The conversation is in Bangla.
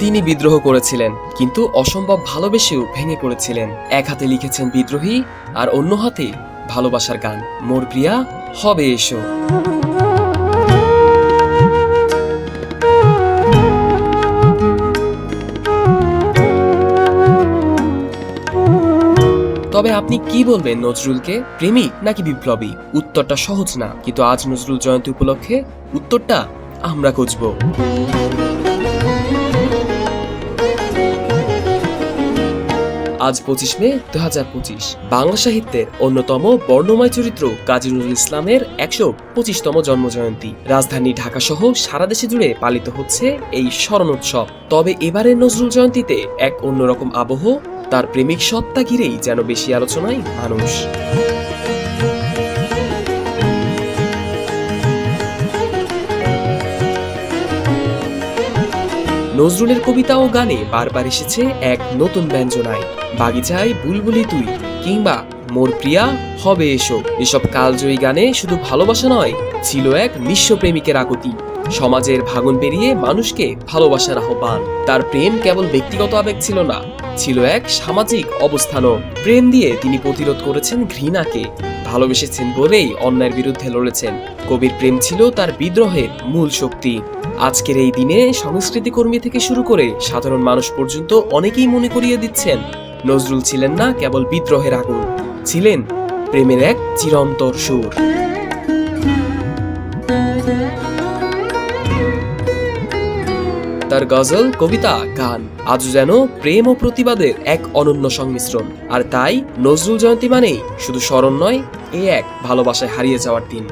তিনি বিদ্রোহ করেছিলেন, কিন্তু অসম্ভব ভালোবেসেও ভেঙে পড়েছিলেন। এক হাতে লিখেছেন বিদ্রোহী, আর অন্য হাতে ভালোবাসার গান। মোর প্রিয়া, হবে এসো। তবে আপনি কি বলবেন নজরুলকে? প্রেমিক নাকি বিপ্লবী? উত্তরটা সহজ না, কিন্তু আজ নজরুল জয়ন্তী উপলক্ষে উত্তরটা আমরা খুঁজব। আজ পঁচিশ মে দু হাজার পঁচিশ। বাংলা সাহিত্যের অন্যতম বর্ণময় চরিত্র কাজী নজরুল ইসলামের একশো পঁচিশতম জন্মজয়ন্তী। রাজধানী ঢাকা সহ সারা দেশে জুড়ে পালিত হচ্ছে এই স্মরণোৎসব তবে এবারের নজরুল জয়ন্তীতে এক অন্যরকম আবহ, তার প্রেমিক সত্তা ঘিরেই যেন বেশি আলোচনায় মানুষ। নজরুলের কবিতা ও গানে বারবার এসেছে এক নতুন ব্যঞ্জনায়। বাগিচায় বুলবুলি তুই, কিংবা মোর প্রিয়া হবে এসো। এসব কালজয়ী গানে শুধু ভালোবাসা নয়, ছিল এক নিঃস্ব প্রেমিকের আকুতি। সমাজের ভাগন পেরিয়ে মানুষকে ভালোবাসার আহ্বান। তার প্রেম কেবল ব্যক্তিগত আবেগ ছিল না ছিল এক সামাজিক অবস্থানও। প্রেম দিয়ে তিনি প্রতিরোধ করেছেন ঘৃণাকে। ভালোবেসেছেন বলেই অন্যায়ের বিরুদ্ধে লড়েছেন। কবির প্রেম ছিল তার বিদ্রোহের মূল শক্তি। আজকের এই দিনে সংস্কৃতি কর্মী থেকে শুরু করে সাধারণ মানুষ পর্যন্ত অনেকেই মনে করিয়ে দিচ্ছেন, নজরুল ছিলেন না কেবল বিদ্রোহের আগুন, ছিলেন প্রেমের এক চিরন্তর সুর। তার গজল, কবিতা, গান আজও যেন প্রেম ও প্রতিবাদের এক অনন্য সংমিশ্রণ। আর তাই নজরুল জয়ন্তী মানেই শুধু স্মরণ নয়, এ এক ভালোবাসায় হারিয়ে যাওয়ার দিন।